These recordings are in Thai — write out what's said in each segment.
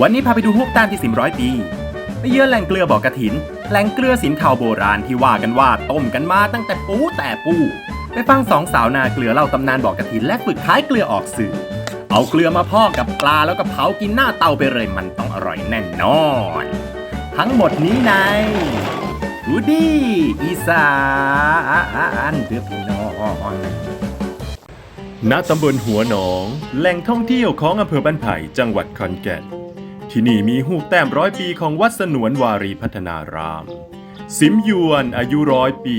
วันนี้พาไปดูฮวกต้มที่สิมร้อยปีไปเยือนแหล่งเกลือบ่อกระถิน แหล่งเกลือสินเทาโบราณที่ว่ากันว่าต้มกันมาตั้งแต่ปูแต่ปูไปฟังสองสาวนาเกลือเล่าตำนานบ่อกระถินและฝึกขายเกลือออกสื่อ เอาเกลือมาพอกกับปลาแล้วก็เผากินหน้าเตาไปเลยมันต้องอร่อยแน่นอน ทั้งหมดนี้ในรูดี้อีสานเดือพี่น้องณตำบลหัวหนอง แหล่งท่องเที่ยวของอำเภอบ้านไผ่จังหวัดขอนแก่น ที่นี่มีหูแต้มร้อยปีของวัดสนวนวารีพัฒนาราม สิมยวนอายุร้อยปี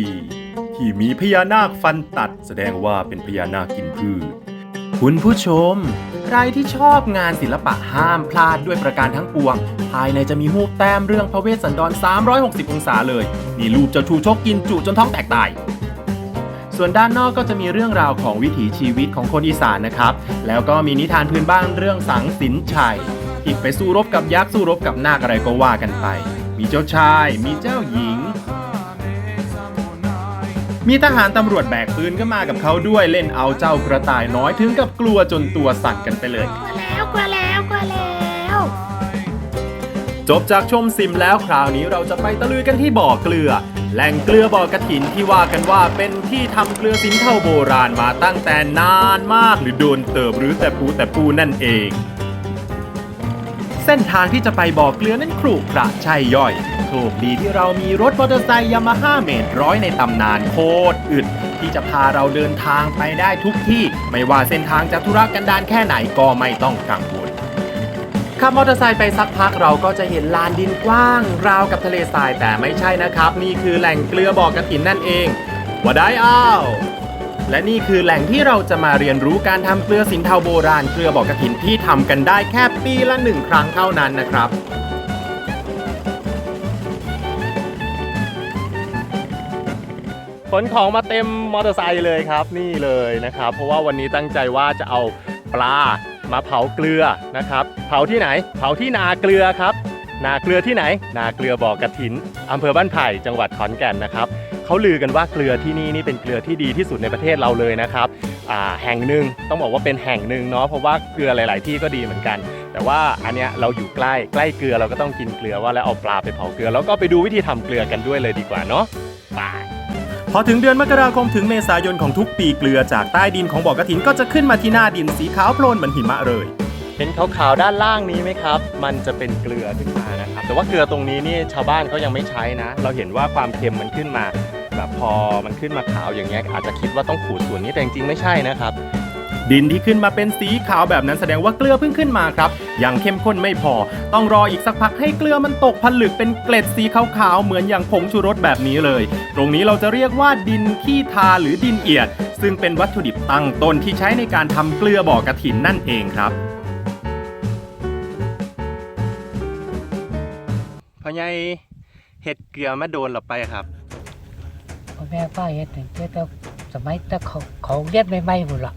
ที่มีพญานาคฟันตัดแสดงว่าเป็นพญานาคกินพืช คุณผู้ชม ใครที่ชอบงานศิลปะห้ามพลาดด้วยประการทั้งปวง ภายในจะมีหูแต้มเรื่องพระเวสสันดร 360 องศาเลยนี่รูปเจ้าชูชกกินจุจนท้องแตกตายส่วนด้านนอกก็จะมีเรื่องราวของวิถีชีวิตของคนอีสานนะครับ แล้วก็มีนิทานพื้นบ้านเรื่องสังสินชัย ที่ไปสู้รบกับยักษ์สู้รบกับนาคอะไรก็ว่ากันไป มีเจ้าชาย มีเจ้าหญิง มีทหารตำรวจแบกปืนก็มากับเขาด้วยเล่นเอาเจ้ากระต่ายน้อยถึงกับกลัวจนตัวสั่นกันไปเลยกลัวแล้วกลัวแล้วกลัวแล้วจบจากชมซิมแล้วคราวนี้เราจะไปตะลุยกันที่บ่อเกลือ แหล่งเกลือบ่อกระถินที่ว่ากันว่าเป็นที่ทำเกลือสินเท่าโบราณมาตั้งแต่นานมากหรือโดนเติบหรือแต่ปูแต่ปูนั่นเอง เส้นทางที่จะไปบ่อเกลือนั้นครุขระใช่ย่อย โชคดีที่เรามีรถมอเตอร์ไซค์ยามาฮ่าเมตรร้อยในตำนานโคตรอึดที่จะพาเราเดินทางไปได้ทุกที่ ไม่ว่าเส้นทางจะทุรกันดารแค่ไหนก็ไม่ต้องกังวลขับมอเตอร์ไซค์ไปสักพักเราก็จะเห็นลานดินกว้าง ราวกับทะเลทรายแต่ไม่ใช่นะครับ นี่คือแหล่งเกลือบ่อกระถินนั่นเองว่าได้อ้าว และนี่คือแหล่งที่เราจะมาเรียนรู้การทำเกลือสินเทาโบราณเกลือบอกระถินที่ทำกันได้แค่ปีละหนึ่งครั้งเท่านั้นนะครับขนของมาเต็มมอเตอร์ไซค์เลยครับนี่เลยนะครับ เพราะว่าวันนี้ตั้งใจว่าจะเอาปลามาเผาเกลือนะครับ เผาที่ไหน เผาที่นาเกลือครับ นาเกลือที่ไหน นาเกลือบ่อกระถินอำเภอบ้านไผ่จังหวัดขอนแก่นนะครับ เขาลือกันว่าเกลือที่นี่นี่เป็นเกลือที่ดีที่สุดในประเทศเราเลยนะครับแห่งหนึ่งต้องบอกว่าเป็นแห่งหนึ่งเนาะเพราะว่าเกลือหลาย ๆ ที่ก็ดีเหมือนกัน แต่ว่าอันเนี้ยเราอยู่ใกล้ใกล้เกลือเราก็ต้องกินเกลือว่าแล้วเอาปลาไปเผาเกลือ แล้วก็ไปดูวิธีทำเกลือกันด้วยเลยดีกว่าเนาะไปพอถึงเดือนมกราคมถึงเมษายนของทุกปีเกลือจากใต้ดินของบ่อกระถินก็จะขึ้นมาที่หน้าดินสีขาวโพลนเหมือนหิมะเลยเห็นขาวๆด้านล่างนี้ไหมครับ มันจะเป็นเกลือขึ้นมานะครับ แต่ว่าเกลือตรงนี้นี่ชาวบ้านเขายังไม่ใช้นะ เราเห็นว่าความเค็มมันขึ้นมา แบบพอมันขึ้นมาขาวอย่างเงี้ยอาจจะคิดว่าต้องขูดส่วนนี้แต่จริงๆไม่ใช่นะครับ ดินที่ขึ้นมาเป็นสีขาวแบบนั้นแสดงว่าเกลือเพิ่งขึ้นมาครับ ยังเข้มข้นไม่พอ ต้องรออีกสักพักให้เกลือมันตกผลึกเป็นเกล็ดสีขาวๆเหมือนอย่างผงชูรสแบบนี้เลย ตรงนี้เราจะเรียกว่าดินขี้ทาหรือดินเอียด ซึ่งเป็นวัตถุดิบตั้งต้นที่ใช้ในการทำเกลือบ่อกระถินนั่นเองครับพ่อใหญ่เห็ดเกลือมาโดนหรอไปครับ พ่อแม่ป้าเฮ็ดตั้งแต่แต่สมัยแต่เขาเขาเรียนใหม่ๆหมดละ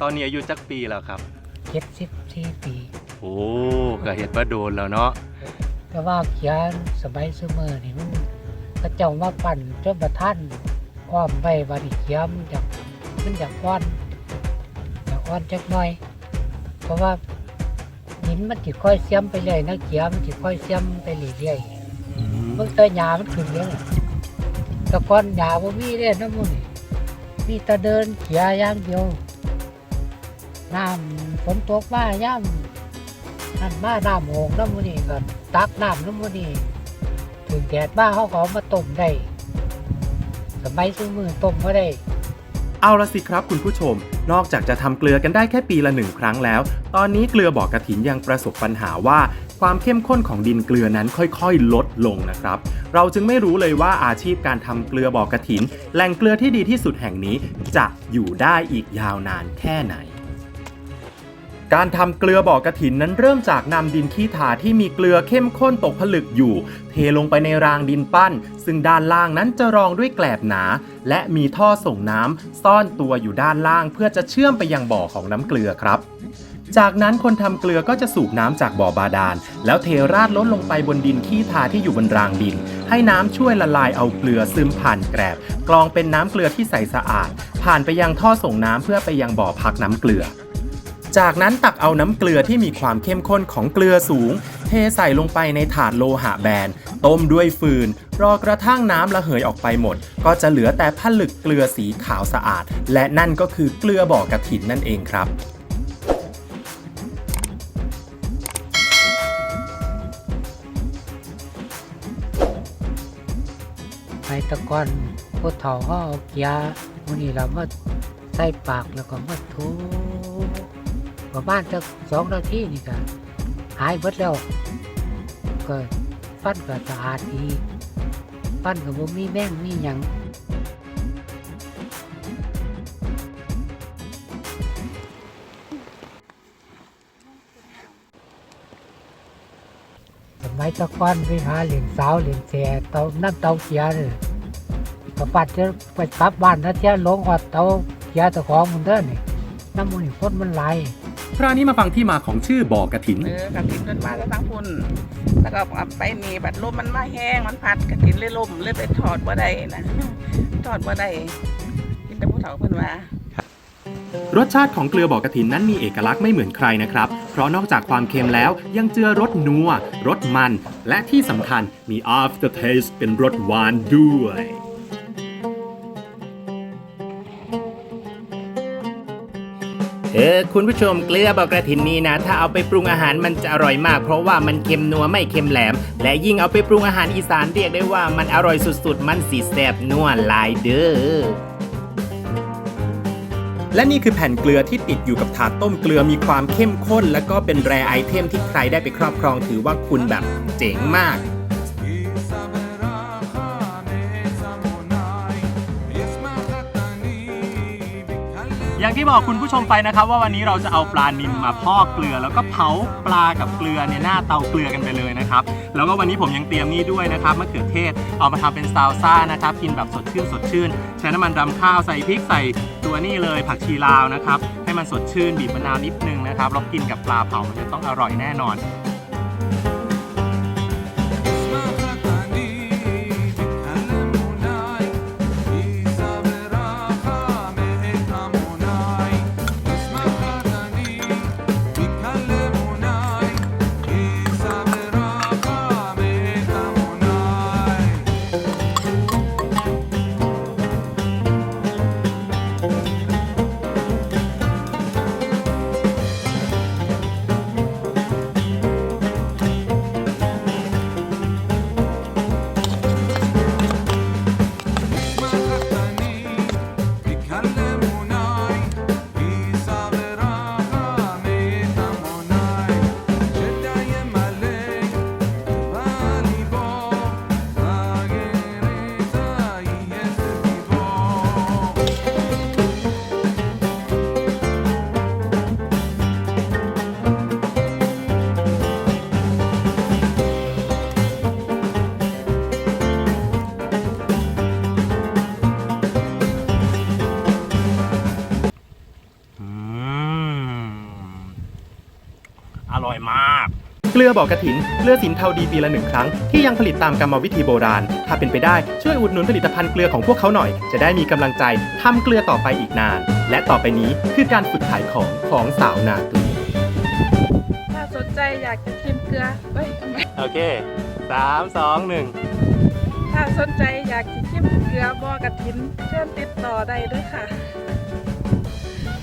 ตอนนี้อายุจักปีแล้วครับเจ็ดสิบสี่ปีโอ้ก็เห็ดมาโดนแล้วเนาะแต่ว่าเขียนสมัยเสมอนี่มันพระเจ้ามาปั่นจนประท่านอ้อมไปบาดนีเขียมันอยากมันอยากอ่อนอยากอ่อนจักหน่อย เพราะว่าหินมันจะค่อยเสียมไปเรื่อยนะเขียมันจะค่อยเสียมไปเรื่อยๆเมื่อแต่หญ้ามันขึ้นแล้ว น่ะแต่ก่อนหญ้าบ่มีเด้น้ำมันนี่มีแต่เดินเขียอย่างเดียวน้ำฝนตกมาย่ำนั่นมาน้ำโหงน้ำมันนี่ก็ตักน้ำน้ำมันนี่ถึงแดดมาเขาก็เอมาต้มได้สมัยซื้อมือต้มก็ได้ เอาละสิครับคุณผู้ชม นอกจากจะทำเกลือกันได้แค่ปีละหนึ่งครั้งแล้ว ตอนนี้เกลือบ่อกระถินยังประสบปัญหาว่า ความเข้มข้นของดินเกลือนั้นค่อยๆ ลดลงนะครับ เราจึงไม่รู้เลยว่าอาชีพการทำเกลือบ่อกระถิน แหล่งเกลือที่ดีที่สุดแห่งนี้จะอยู่ได้อีกยาวนานแค่ไหนการทำเกลือบ่อกระถินนั้นเริ่มจากนำดินขี้ถาที่มีเกลือเข้มข้นตกผลึกอยู่ เทลงไปในรางดินปั้น ซึ่งด้านล่างนั้นจะรองด้วยแกลบหนา และมีท่อส่งน้ำซ่อนตัวอยู่ด้านล่างเพื่อจะเชื่อมไปยังบ่อของน้ำเกลือครับ จากนั้นคนทำเกลือก็จะสูบน้ำจากบ่อบาดาล แล้วเทราดลดลงไปบนดินขี้ทาที่อยู่บนรางดิน ให้น้ำช่วยละลายเอาเกลือซึมผ่านแกลบกรองเป็นน้ำเกลือที่ใสสะอาด ผ่านไปยังท่อส่งน้ำเพื่อไปยังบ่อพักน้ำเกลือ จากนั้นตักเอาน้ำเกลือที่มีความเข้มข้นของเกลือสูง เทใส่ลงไปในถาดโลหะแบน ต้มด้วยฟืน รอกระทั่งน้ำระเหยออกไปหมด ก็จะเหลือแต่ผลึกเกลือสีขาวสะอาด และนั่นก็คือเกลือบ่อกระถินนั่นเองครับ ไปตะกอนพวกเฒ่าห่อเกียมันนี้เรามาใส่ปากแล้วก็มาถูประมาณจะสองนาทีนี่ก็หายหมดแล้ว ก็ฟันก็สะอาดดีฟันก็บ่มีแม่งมีหยัง มัยตะกอนไปหาเหรียญสาวเหรียญแสเตาน้ำเตาเกียร์นี่ก็ปัดจะไปกลับบ้านถ้าเที่ยลงวัดเตาเกียร์ตะของมันเด้อนี่น้ำมันนี่คนมันไหลคราวนี้มาฟังที่มาของชื่อบ่อกระถินเออกระถินเดินมาแล้วทั้งพุ่นแล้วก็เอาไปนี่บัดลมมันมาแห้งมันพัดกระถินเลยล่มเลยไปถอดบ่ได้นะถอดบ่ได้กินแต่ผู้เฒ่าเพิ่นว่า รสชาติของเกลือบอกระถินนั้นมีเอกลักษณ์ไม่เหมือนใครนะครับ เพราะนอกจากความเค็มแล้วยังเจือรสนัว รสมัน และที่สำคัญมี after taste เป็นรสหวานด้วย เออคุณผู้ชมเกลือบอกกระถินนี้นะ ถ้าเอาไปปรุงอาหารมันจะอร่อยมาก เพราะว่ามันเค็มนัวไม่เค็มแหลม และยิ่งเอาไปปรุงอาหารอีสานเรียกได้ว่ามันอร่อยสุดๆ มันสีแสบนัวหลายเด้อ และนี่คือแผ่นเกลือที่ติดอยู่กับถาดต้มเกลือมีความเข้มข้น และก็เป็นแรไอเทมที่ใครได้ไปครอบครองถือว่าคุณแบบเจ๋งมาก อย่างที่บอกคุณผู้ชมไปนะครับ ว่าวันนี้เราจะเอาปลานิลมาพอกเกลือ แล้วก็เผาปลากับเกลือเนี่ยหน้าเตาเกลือกันไปเลยนะครับแล้วก็วันนี้ผมยังเตรียมนี่ด้วยนะครับมะเขือเทศเอามาทำเป็นซาลซ่านะครับกินแบบสดชื่นสดชื่น ใช้น้ำมันรำข้าวใส่พริกใส่ตัวนี่เลยผักชีลาวนะครับให้มันสดชื่นบีบมะนาวนิดนึงนะครับแล้วกินกับปลาเผามันจะต้องอร่อยแน่นอน ร่อยมาก เกลือบ่อกระถิน เกลือสินเทาดีปีละหนึ่งครั้ง ที่ยังผลิตตามกรรมวิธีโบราณ ถ้าเป็นไปได้ช่วยอุดหนุนผลิตภัณฑ์เกลือของพวกเขาหน่อย จะได้มีกำลังใจทำเกลือต่อไปอีกนาน และต่อไปนี้คือการฝึกขายของของสาวนาเกลือถ้าสนใจอยากจะชิมเกลือเอ้ยไม่โอเคสามสองหนึ่งถ้าสนใจอยากจะชิมเกลือบ่อกระถิน เชิญติดต่อได้เด้วยค่ะ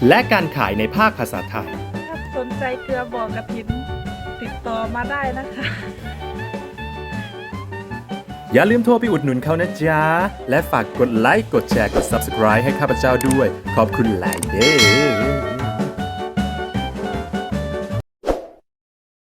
และการขายในภาคภาษาไทยถ้า สนใจเกลือบ่อกระถิน ติดต่อมาได้นะคะ อย่าลืมโทรไปอุดหนุนเขานะจ๊ะ และฝากกดไลค์ กดแชร์ กด Subscribe ให้ข้าพเจ้าด้วย ขอบคุณหลายเด้อ